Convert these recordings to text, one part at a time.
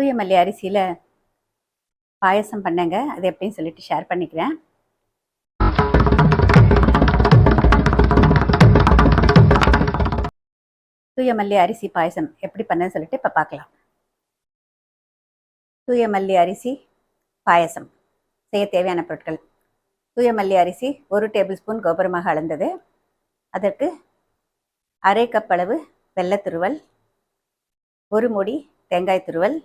தூயமல்லி அரிசியில் பாயசம் பண்ணேங்க. அது எப்படின்னு சொல்லிட்டு ஷேர் பண்ணிக்கிறேன். தூயமல்லி அரிசி பாயசம் எப்படி பண்ணேன்னு சொல்லிட்டு இப்போ பார்க்கலாம் தூயமல்லி அரிசி பாயசம். செய்ய தேவையான பொருட்கள். தூயமல்லி அரிசி ஒரு டேபிள் ஸ்பூன் கோபுரமாக அளந்தது. அதற்கு அரை கப் அளவு வெள்ளத்துருவல் ஒரு மூடி தேங்காய் துருவல்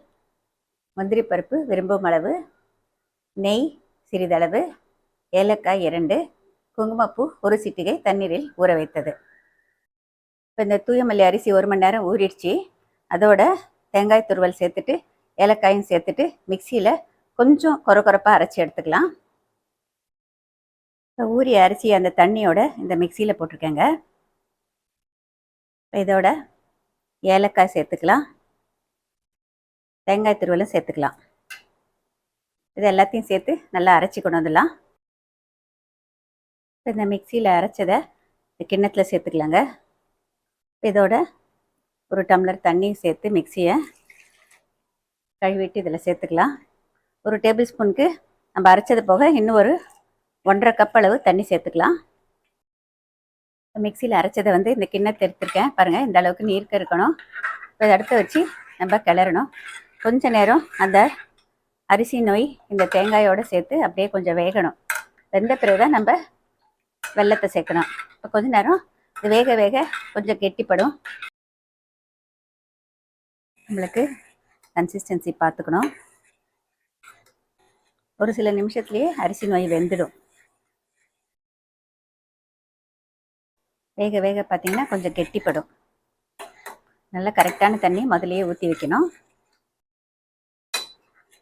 முந்திரி பருப்பு விரும்பும் அளவு நெய் சிறிதளவு ஏலக்காய் இரண்டு குங்குமப்பூ ஒரு சிட்டிகை தண்ணீரில் ஊற வைத்தது. இப்போ இந்த தூயமல்லி அரிசி ஒரு மணி நேரம் ஊறிடுச்சு. அதோட தேங்காய் துருவல் சேர்த்துட்டு ஏலக்காயும் சேர்த்துட்டு மிக்சியில் கொஞ்சம் கொர கொரப்பாக அரைச்சி எடுத்துக்கலாம். இப்போ ஊறிய அரிசி அந்த தண்ணியோட இந்த மிக்சியில் போட்டிருக்கேங்க. இதோட ஏலக்காய் சேர்த்துக்கலாம். தேங்காய் துருவலும் சேர்த்துக்கலாம். இது எல்லாத்தையும் சேர்த்து நல்லா அரைச்சி கொண்டு வந்துடலாம். இப்போ இந்த மிக்சியில் அரைச்சதை இந்த கிண்ணத்தில் சேர்த்துக்கலாங்க. இதோட ஒரு டம்ளர் தண்ணி சேர்த்து மிக்சியை கழுவிட்டு இதில் சேர்த்துக்கலாம். ஒரு டேபிள் ஸ்பூனுக்கு நம்ம அரைச்சது போக இன்னும் ஒரு ஒன்றரை கப் அளவு தண்ணி சேர்த்துக்கலாம். மிக்சியில் அரைச்சதை வந்து இந்த கிண்ணத்தை எடுத்துருக்கேன். பாருங்கள் இந்த அளவுக்கு நீர்க்க இருக்கணும். இப்போ அடுத்து வச்சு நம்ம கிளறணும். கொஞ்ச நேரம் அந்த அரிசி நோய் இந்த தேங்காயோடு சேர்த்து அப்படியே கொஞ்சம் வேகணும். வெந்த பிறகு தான் நம்ம வெள்ளத்தை சேர்க்கணும். இப்போ கொஞ்ச நேரம் இது வேக வேக கொஞ்சம் கெட்டிப்படும். நம்மளுக்கு கன்சிஸ்டன்சி பார்த்துக்கணும். ஒரு சில நிமிஷத்துலேயே அரிசி நோய் வெந்துடும். வேக வேக பார்த்தீங்கன்னா கொஞ்சம் கெட்டிப்படும். நல்லா கரெக்டான தண்ணி முதலையே ஊற்றி வைக்கணும்.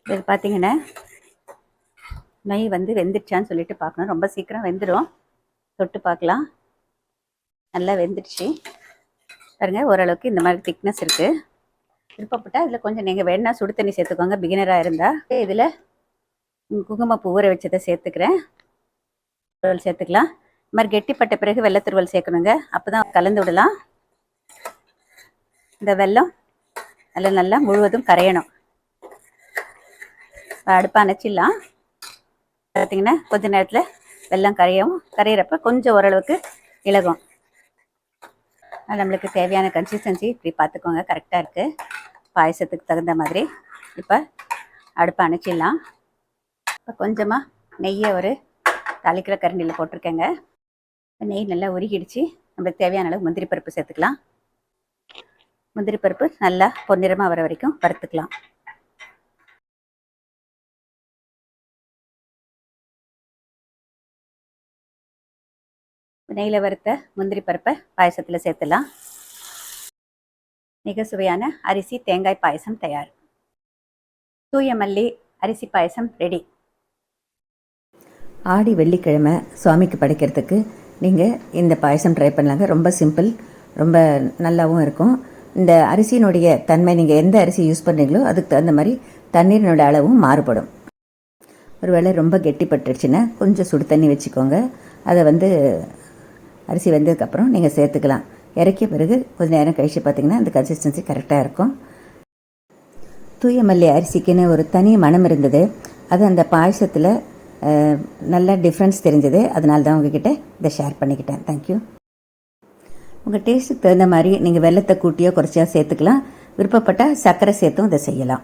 இது பார்த்தீங்கன்னா நெய் வந்து வெந்துடுச்சான்னு சொல்லிட்டு பார்க்கணும் ரொம்ப சீக்கிரம் வெந்துடும் தொட்டு பார்க்கலாம் நல்லா வெந்துடுச்சு பாருங்க ஓரளவுக்கு இந்த மாதிரி திக்னஸ் இருக்குது விருப்பப்பட்டால் இதில் கொஞ்சம் நீங்கள் வேணால் சுடு தண்ணி சேர்த்துக்கோங்க. பிகினராக இருந்தால் இதில் குங்குமப்பூ ஊற வச்சதை சேர்த்துக்கிறேன். துருவல் சேர்த்துக்கலாம். இது மாதிரி கெட்டிப்பட்ட பிறகு வெள்ளத்துருவல் சேர்க்கணுங்க. அப்போ தான் கலந்து விடலாம். இந்த வெல்லம் அதில் நல்லா முழுவதும் கரையணும். அடுப்பை அணைச்சிடலாம். பார்த்தீங்கன்னா கொஞ்ச நேரத்தில் வெள்ளம் கரையும் கரையிறப்ப கொஞ்சம் ஓரளவுக்கு இலகும். நம்மளுக்கு தேவையான கன்சிஸ்டன்சி இப்படி பார்த்துக்கோங்க கரெக்டாக இருக்குது பாயசத்துக்கு தகுந்த மாதிரி இப்போ அடுப்பை அணைச்சிடலாம். இப்போ கொஞ்சமாக நெய்யை ஒரு தாளிக்கிற கரண்டியில் போட்டிருக்கேங்க. நெய் நல்லா உருகிடுச்சு. நம்மளுக்கு தேவையான அளவு முந்திரி பருப்பு சேர்த்துக்கலாம். முந்திரி பருப்பு நல்லா பொன்னிறமாக வர வரைக்கும் வறுத்துக்கலாம். நெய்யில் வறுத்த முந்திரி பருப்பை பாயசத்தில் சேர்த்துலாம் மிக சுவையான அரிசி தேங்காய் பாயசம் தயார். தூய மல்லி அரிசி பாயசம் ரெடி. ஆடி வெள்ளிக்கிழமை சுவாமிக்கு படைக்கிறதுக்கு நீங்கள் இந்த பாயசம் ட்ரை பண்ணலாங்க. ரொம்ப சிம்பிள் ரொம்ப நல்லாவும் இருக்கும். இந்த அரிசியினுடைய தன்மை நீங்கள் எந்த அரிசி யூஸ் பண்ணுறீங்களோ அதுக்கு தகுந்த மாதிரி தண்ணீரினோட அளவும் மாறுபடும். ஒருவேளை ரொம்ப கெட்டிப்பட்டுருச்சுன்னா கொஞ்சம் சுடு தண்ணி வச்சுக்கோங்க. அதை வந்து அரிசி வெந்ததுக்கப்புறம் நீங்கள் சேர்த்துக்கலாம். இறக்கிய பிறகு கொஞ்சம் நேரம் கழித்து பார்த்தீங்கன்னா அந்த கன்சிஸ்டன்சி கரெக்டாக இருக்கும். தூய மல்லி அரிசிக்குன்னு ஒரு தனி மனம் இருந்தது. அது அந்த பாயசத்தில் நல்ல டிஃப்ரென்ஸ் தெரிஞ்சது. அதனால தான் உங்ககிட்ட இதை ஷேர் பண்ணிக்கிட்டேன். தேங்க்யூ உங்கள் டேஸ்ட்டுக்கு தகுந்த மாதிரி நீங்கள் வெள்ளத்தை கூட்டியோ குறைச்சியோ சேர்த்துக்கலாம். விருப்பப்பட்டால் சர்க்கரை சேர்த்தும் இதை செய்யலாம்.